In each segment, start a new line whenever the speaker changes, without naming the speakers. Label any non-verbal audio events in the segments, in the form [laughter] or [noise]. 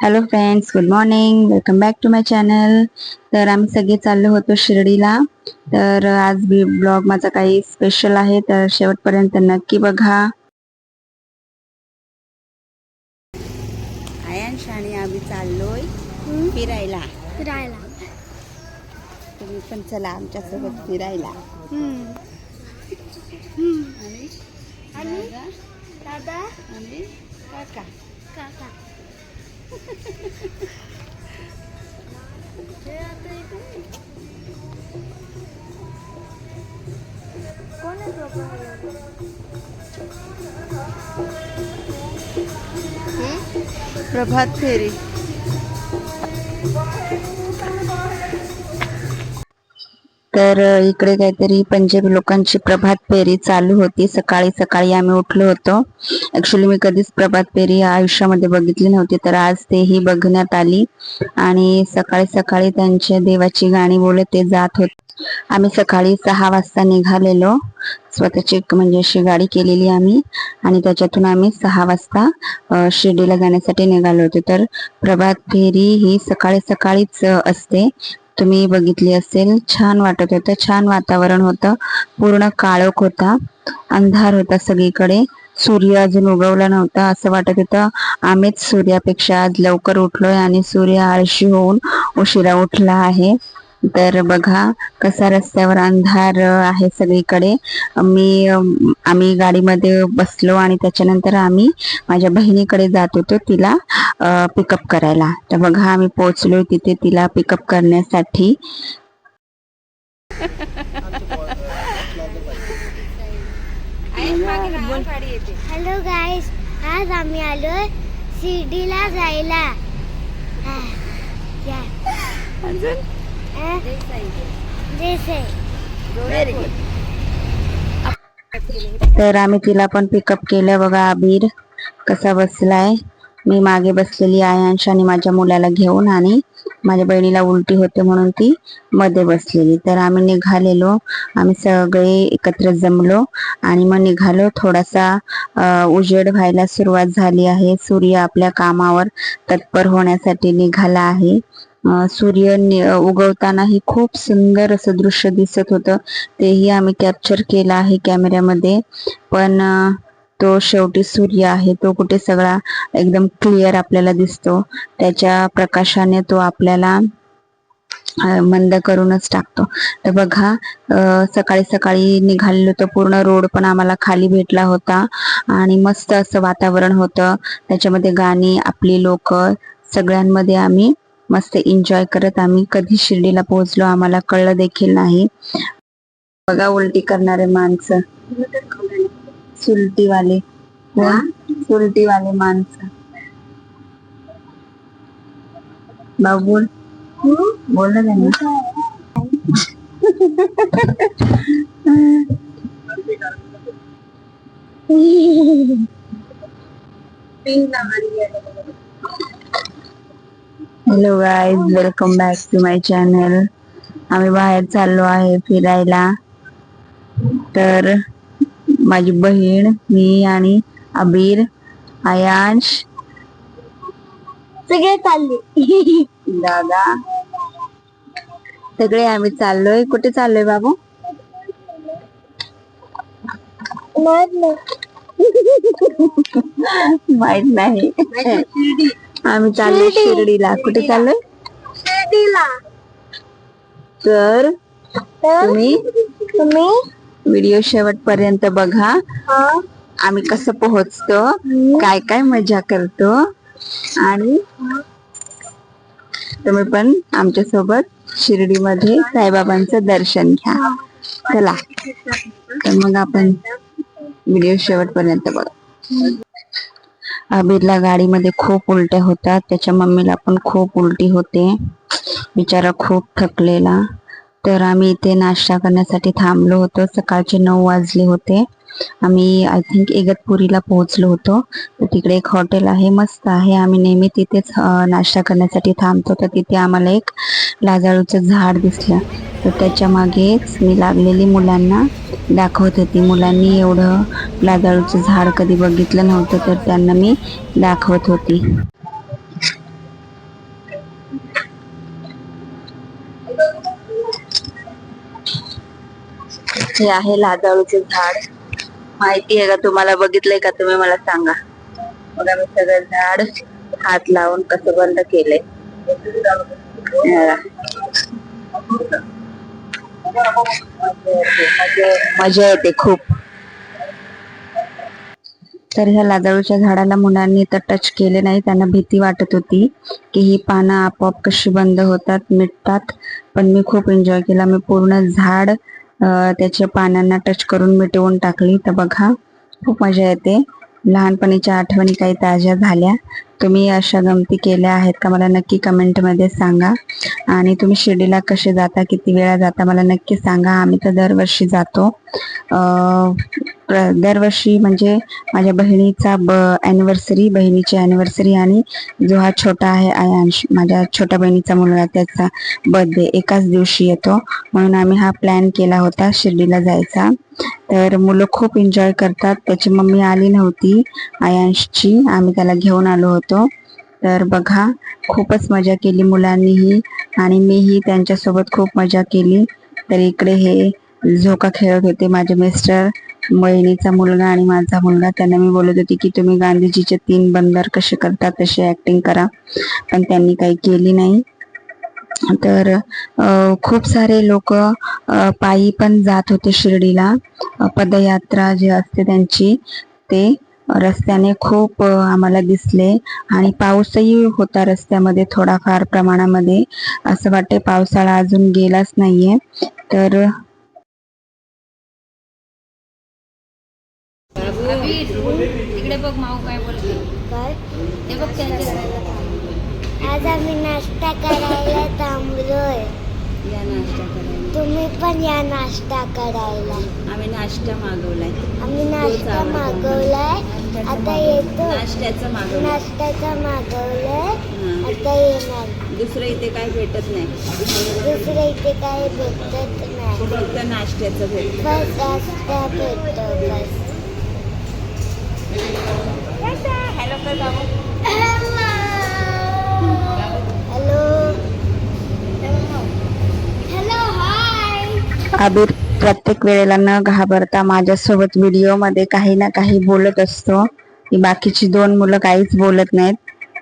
Hello friends good morning welcome back to my channel तर आम्ही सगळे चाललो होतो शिर्डीला. तर आज बी ब्लॉग माझा काही स्पेशल आहे. तर शेवटपर्यंत नक्की बघा. आयांश आणि आम्ही चाललोय फिरायला.
फिरायला.
तुम्ही पण चला आमच्यासोबत फिरायला.
आणि? दादा?
आणि? काका.
काका. कोण आहे
प्रभात फेरी. तर इकडे काहीतरी पंजाबी लोकांची प्रभात फेरी चालू होती. सकाळी सकाळी आम्ही उठलो होतो. ऍक्च्युली मी कधीच प्रभात फेरी आयुष्यामध्ये बघितली नव्हती. तर आज ते ही बघण्यात आली. आणि सकाळी सकाळी त्यांच्या देवाची गाणी बोलत ते जात होते. आम्ही सकाळी सहा वाजता निघालेलो. स्वतःची एक म्हणजे अशी गाडी केलेली आम्ही. आणि त्याच्यातून आम्ही सहा वाजता शिर्डीला जाण्यासाठी निघालो होतो. तर प्रभात फेरी ही सकाळी सकाळीच असते. तुम्ही बघितली असेल छान वाटत होतं छान वातावरण होतं पूर्ण काळोख होता अंधार होता सगळीकडे. सूर्य अजून उगवला नव्हता असं वाटत होतं आम्हीच सूर्यापेक्षा आज लवकर उठलोय आणि सूर्य आळशी होऊन उशिरा उठला आहे. तर बघा कसा रस्त्यावर अंधार आहे सगळीकडे. मी आम्ही गाडीमध्ये बसलो आणि त्याच्यानंतर आम्ही माझ्या बहिणीकडे जात होतो तिला पिकअप करायला. तर बघा आम्ही पोहोचलोय तिथे तिला पिकअप करण्यासाठी.
हॅलो गाईस आज आम्ही आलोय शिर्डीला जायला. हा.
तर आम्ही तिला पण पिकअप केलं. बघा आबीर कसा बसलाय. मी मागे बसलेली आहे अंशाने माझ्या मुलाला घेऊन आणि माझ्या बहिणीला उलटी होते म्हणून ती मध्ये बसलेली. तर आम्ही निघालेलो. आम्ही सगळे एकत्र जमलो आणि मग निघालो. थोडासा उजेड व्हायला सुरुवात झाली आहे. सूर्य आपल्या कामावर तत्पर होण्यासाठी निघाला आहे. सूर्य उगवतानाही खूप सुंदर असं दृश्य दिसत होतं. तेही आम्ही कॅप्चर केलं आहे कॅमेऱ्यामध्ये पण तो शेवटी सूर्य आहे. तो कुठे सगळा एकदम क्लिअर आपल्याला दिसतो. त्याच्या प्रकाशाने तो आपल्याला मंद करूनच टाकतो. तर बघा सकाळी सकाळी निघालेलो तर पूर्ण रोड पण आम्हाला खाली भेटला होता. आणि मस्त असं वातावरण होतं. त्याच्यामध्ये गाणी आपली लोक सगळ्यांमध्ये आम्ही मस्त एन्जॉय करत आम्ही. कधी शिर्डीला पोहोचलो आम्हाला कळलं देखील नाही. बघा उलटी करणारे माणसं. सुलटीवाले. सुलटीवाले माणसं. भाऊ बोल बोल ना त्यांनी. [laughs] Hello guys welcome back to my channel आम्ही बाहेर चाललो आहे फिरायला. तर माझी बहीण मी आणि अबीर आयांश
सगळे चालले.
दादा. सगळे आम्ही चाललोय. कुठे चाललोय बाबू? माहीत नाही. आम्ही चाललोय
शिर्डी.
शिर्डीला. कुठे चाललोय?
शिर्डीला.
तर तुम्ही?
तुम्ही?
व्हिडिओ शेवटपर्यंत बघा.
हा.
आम्ही कसं पोहोचतो काय काय मजा करतो आणि तुम्ही पण आमच्यासोबत शिर्डीमध्ये साईबाबांचं दर्शन घ्या. चला. तर मग आपण व्हिडिओ शेवटपर्यंत बघा. अबीरला गाडीमध्ये खूप उलट्या होतात. त्याच्या मम्मीला पण खूप उलटी होते. बिचारा खूप थकलेला. तर आम्ही इथे नाश्ता करण्यासाठी थांबलो होतो. सकाळचे नऊ वाजले होते. आम्ही आय थिंक इगतपुरीला पोहोचलो होतो. तर तिकडे एक हॉटेल आहे मस्त आहे. आम्ही नेहमी तिथेच नाश्ता करण्यासाठी थांबतो. तर तिथे आम्हाला एक लाजाळूचं झाड दिसलं. तर त्याच्या मागेच मी लागलेली मुलांना दाखवत होती. मुलांनी एवढं लाजाळूचं झाड कधी बघितलं नव्हतं तर त्यांना मी दाखवत होती. हे आहे लाजाळूचे झाड. माहिती आहे का? तुम्हाला बघितलंय का? तुम्ही मला सांगा. मग आम्ही सगळं झाड हात लावून कसं बंद केलंय. मजा येते खूप. तर ह्या लादळूच्या झाडाला मुलांनी तर टच केले नाही. त्यांना भीती वाटत होती की ही पानं आपोआप कशी बंद होतात मिटतात. पण मी खूप एन्जॉय केला. मी पूर्ण झाड त्याच्या पानांना टच करून मिटवून टाकली. तर बघा खूप मजा येते. लहानपणीच्या आठवणी काही ताज्या झाल्या. तुम्ही अशा गमती केल्या आहेत का? मला नक्की कमेंटमध्ये सांगा. आणि तुम्ही शिर्डीला कसे जाता? किती वेळा जाता? मला नक्की सांगा. आम्ही तर दरवर्षी जातो. दरवर्षी म्हणजे माझ्या बहिणीचा ब ॲनिव्हर्सरी बहिणीची ॲनिव्हर्सरी आणि जो हा छोटा आहे आयांश माझ्या छोट्या बहिणीचा मुलगा त्याचा बर्थडे एकाच दिवशी येतो. म्हणून आम्ही हा प्लॅन केला होता शिर्डीला जायचा. तर मुलं खूप एन्जॉय करतात. त्याची मम्मी आली नव्हती आयांशची. आम्ही त्याला घेऊन आलो होतो. तर बघा खूपच मजा केली मुलांनीही आणि मीही त्यांच्यासोबत खूप मजा केली. तर इकडे हे झोका खेळत होते माझे मिस्टर बहिणीचा मुलगा आणि माझा मुलगा त्यांना मी बोलत होती की तुम्ही गांधीजीचे तीन बंदर कसे करतात तसे ऍक्टिंग करा. पण त्यांनी काही केली नाही. तर खूप सारे लोक पायी पण जात होते शिर्डीला. पदयात्रा जी असते त्यांची ते रस्त्याने खूप आम्हाला दिसले. आणि पाऊसही होता रस्त्यामध्ये थोडाफार प्रमाणामध्ये. असं वाटते पावसाळा अजून गेलाच नाहीये. तर
इकडे बघ माऊ काय बोलते.
काय?
ते बघ त्यांच्या
आज आम्ही नाश्ता करायला थांबलोय.
या नाश्ता करायला.
तुम्ही पण या नाश्ता करायला.
आम्ही नाश्ता मागवलाय.
आम्ही नाश्ता मागवलाय. आता येतो.
नाश्त्याचं मागवलं
नाश्त्याचा मागवलाय. आता येणार.
दुसरं इथे काय भेटत नाही.
दुसरं इथे काही भेटत नाही.
फक्त नाश्त्याचं भेटत.
बस नाश्ता भेटतो बस हॅलो हॅलो आबिर
अबीर प्रत्येक वेळेला न घाबरता माझ्यासोबत व्हिडिओमध्ये काही ना काही बोलत असतो. बाकीची दोन मुलं काहीच बोलत नाहीत.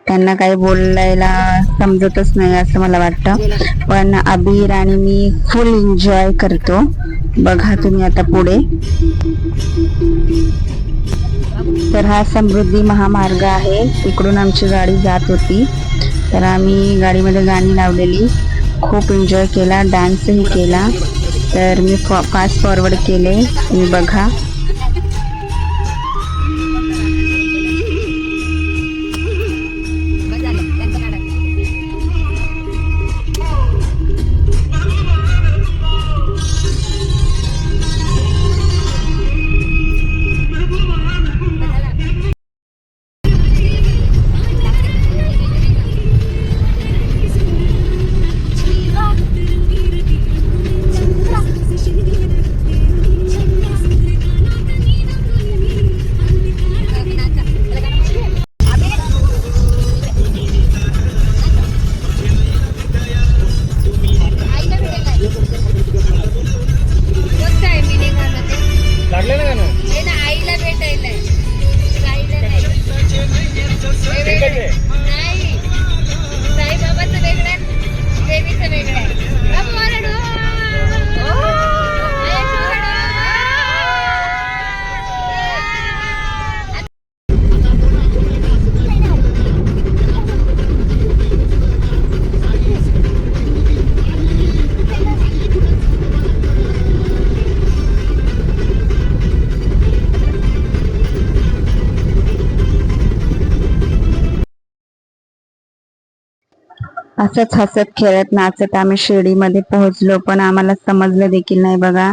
त्यांना काही बोलायला समजतच नाही असं मला वाटतं. पण अबीर आणि मी फुल एन्जॉय करतो. बघा तुम्ही आता पुढे. तर हा समृद्धी महामार्ग आहे. तिकडून आमची गाडी जात होती. तर आम्ही गाडीमध्ये गाणी लावलेली. खूप एन्जॉय केला डान्सही केला. तर मी फॉ फास्ट फॉरवर्ड केले. तुम्ही बघा. हसत हसत खेळत नाचत आम्ही शिर्डीमध्ये पोहोचलो. पण आम्हाला समजलं देखील नाही बघा.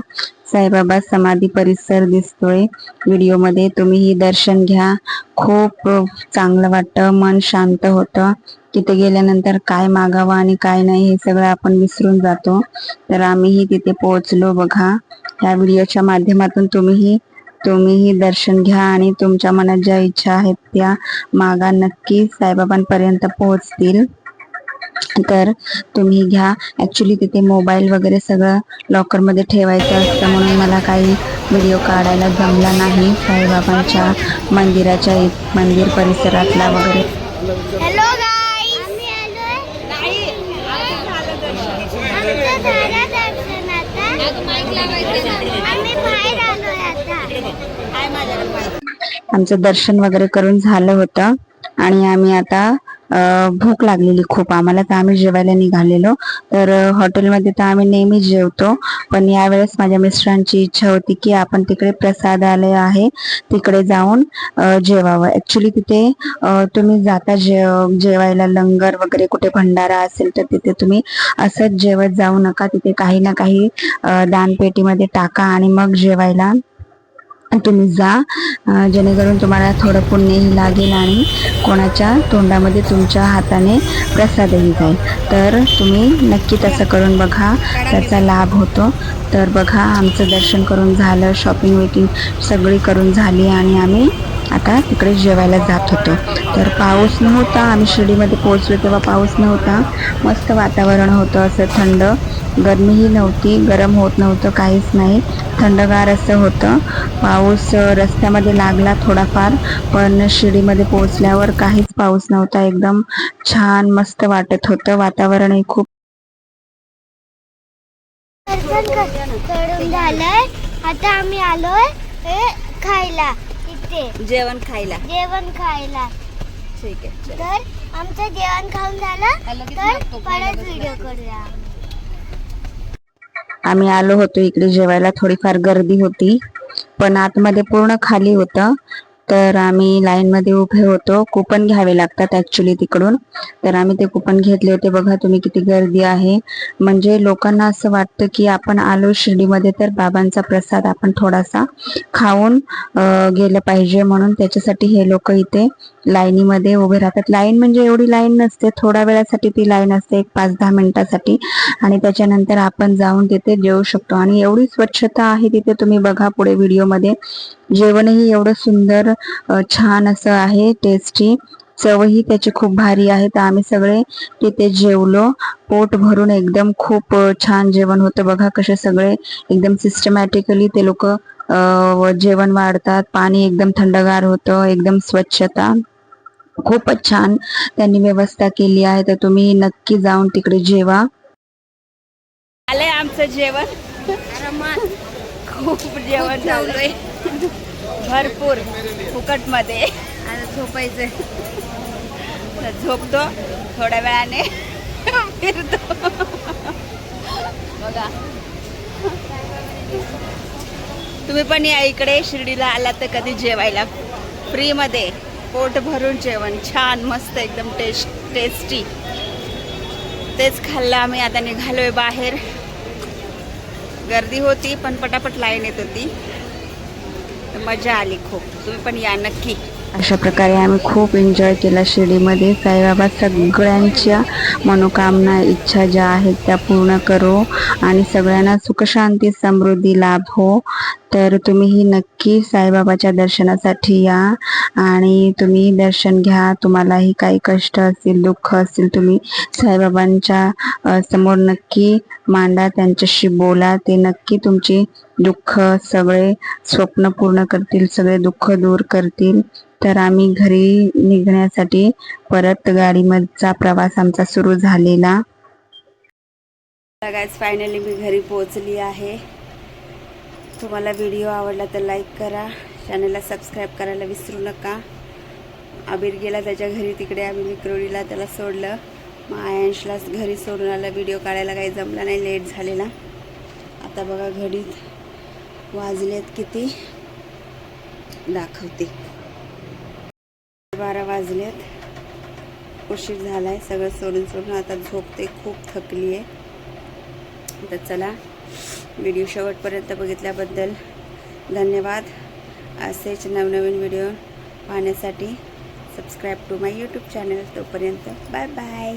साईबाबा समाधी परिसर दिसतोय. व्हिडिओमध्ये तुम्हीही दर्शन घ्या. खूप चांगलं वाटतं. मन शांत होतं. तिथे गेल्यानंतर काय मागावं आणि काय नाही हे सगळं आपण विसरून जातो. तर आम्हीही तिथे पोहोचलो बघा. ह्या व्हिडिओच्या माध्यमातून तुम्हीही तुम्हीही दर्शन घ्या आणि तुमच्या मनात ज्या इच्छा आहेत त्या मागा. नक्की साईबाबांपर्यंत पोहोचतील. तर तुम्ही घ्या. ॲक्च्युली तिथे मोबाईल वगैरे सगळं लॉकरमध्ये ठेवायचं असतं म्हणून मला काही व्हिडिओ काढायला जमला नाही. साईबाबांच्या मंदिराच्या इ- मंदिर परिसरातला वगैरे.
हॅलो गाईस आम्ही आलोय.
नाही आता झालं दर्शन.
आमचं दर्शन आता.
अगं माईक लावायचं ना
आम्ही बाहेर आलोय आता.
काय माझ्याकडे माईक
आमचं दर्शन वगैरे करून झालं होतं. आणि आम्ही आता भूक लागलेली खूप आम्हाला तर आम्ही जेवायला निघालेलो. तर हॉटेलमध्ये तर आम्ही नेहमी जेवतो. पण यावेळेस माझ्या मिस्टरांची इच्छा होती की आपण तिकडे प्रसादालय आहे तिकडे जाऊन जेवावं. ऍक्च्युली तिथे तुम्ही जाता जेव जेवायला लंगर वगैरे कुठे भंडारा असेल तर तिथे तुम्ही असंच जेवत जाऊ नका. तिथे काही ना काही दानपेटीमध्ये टाका आणि मग जेवायला तुम्ही जा जेणेकरून तुम्हाला थोडं पुण्यही लागेल आणि कोणाच्या तोंडामध्ये तुमच्या हाताने प्रसादही जाईल. तर तुम्ही नक्की तसं करून बघा त्याचा लाभ होतो. तर बघा आमचं दर्शन करून झालं शॉपिंग वेटिंग सगळी करून झाली आणि आम्ही आता तिकडे जेवायला जात होतो. तर पाऊस नव्हता आम्ही शिर्डीमध्ये पोहोचलो तेव्हा पाऊस नव्हता. मस्त वातावरण होतं असं थंड. गरमीही नव्हती गरम होत नव्हतं काहीच नाही. थंडगार असं होतं. पाऊस रस्त्यामध्ये लागला थोडाफार पण शिर्डीमध्ये पोहोचल्यावर काहीच पाऊस नव्हता. एकदम छान मस्त वाटत होतं. वातावरणही खूप
झालंय. आता आम्ही आलोय हे खायला इथे.
जेवण खायला.
जेवण खायला.
ठीक आहे
तर आमचं जेवण खाऊन झालं. तर परत व्हिडिओ करूया.
आम्ही आलो होतो इकडे जेवायला. थोडीफार गर्दी होती. पण आतमध्ये पूर्ण खाली होतं. तर आम्ही लाईनमध्ये उभे होतो. कुपन घ्यावे लागतात ऍक्च्युली तिकडून. तर आम्ही ते कुपन घेतले होते. बघा तुम्ही किती गर्दी आहे. म्हणजे लोकांना असं वाटतं की आपण आलो शिर्डीमध्ये तर बाबांचा प्रसाद आपण थोडासा खाऊन गेलं पाहिजे म्हणून. त्याच्यासाठी हे लोक इथे लाईनीमध्ये उभे राहतात. लाईन म्हणजे एवढी लाईन नसते. थोड्या वेळासाठी ती लाईन असते. एक पाच दहा मिनिटासाठी. आणि त्याच्यानंतर आपण जाऊन तिथे जेवू शकतो. आणि एवढी स्वच्छता आहे तिथे. तुम्ही बघा पुढे व्हिडिओमध्ये जेवणही एवढं सुंदर छान असं आहे टेस्टी चवही त्याची खूप भारी आहे. तर आम्ही सगळे तिथे जेवलो. पोट भरून एकदम खूप छान जेवण होतं. बघा कसे सगळे एकदम सिस्टमॅटिकली ते लोक जेवण वाढतात. पाणी एकदम थंडगार होतं. एकदम स्वच्छता. खूपच छान त्यांनी व्यवस्था केली आहे. तर तुम्ही नक्की जाऊन तिकडे जेवा.
आलंय आमचं जेवण. खूप जेवण भरपूर फुकटमध्ये आता झोपायचंय. तर झोपतो थोड्या वेळाने. फिरतो. बघा. तुम्ही पण या इकडे शिर्डीला आला तर कधी जेवायला. फ्रीमध्ये पोट भरून जेवण. छान मस्त एकदम टेस्ट टेस्टी. तेच खाल्लं आम्ही आता निघालोय बाहेर. गर्दी होती पण पटापट लाईन येत होती. मजा आली खूप. तुम्ही पण या नक्की.
अशा प्रकारे आम्ही खूप एन्जॉय केला शिर्डीमध्ये. साईबाबा सगळ्यांच्या मनोकामना इच्छा ज्या आहेत त्या पूर्ण करो आणि सगळ्यांना सुखशांती समृद्धी लाभ. हो तर तुम्हीही नक्की साईबाबाच्या दर्शनासाठी या आणि तुम्ही दर्शन घ्या. तुम्हालाही काही कष्ट असतील दुःख असतील तुम्ही साईबाबांच्या समोर नक्की मांडा. त्यांच्याशी बोला. ते नक्की तुमची दुःख सगळे स्वप्न पूर्ण करतील सगळे दुःख दूर करतील. तर आम्ही घरी निघण्यासाठी परत गाडीमधचा प्रवास आमचा सुरू झालेला.
फायनली मी घरी पोहोचली आहे. तुम्हाला व्हिडिओ आवडला तर लाईक करा. चॅनलला सबस्क्राईब करायला विसरू नका. आबीर गेला त्याच्या घरी तिकडे आम्ही विक्रोळीला त्याला सोडलं. मग आयांशला घरी सोडून आला. व्हिडिओ काढायला काही जमला नाही लेट झालेला. आता बघा घडीत वाजलेत किती? दाखवते. बारा वाजलेत. उशीर झालाय सगळं सोडून सोडून आता झोपते खूप थकली आहे तर चला. व्हिडिओ शेवटपर्यंत बघितल्याबद्दल धन्यवाद. असेच नवनवीन व्हिडिओ पाहण्यासाठी subscribe to my YouTube channel तोपर्यंत. Bye bye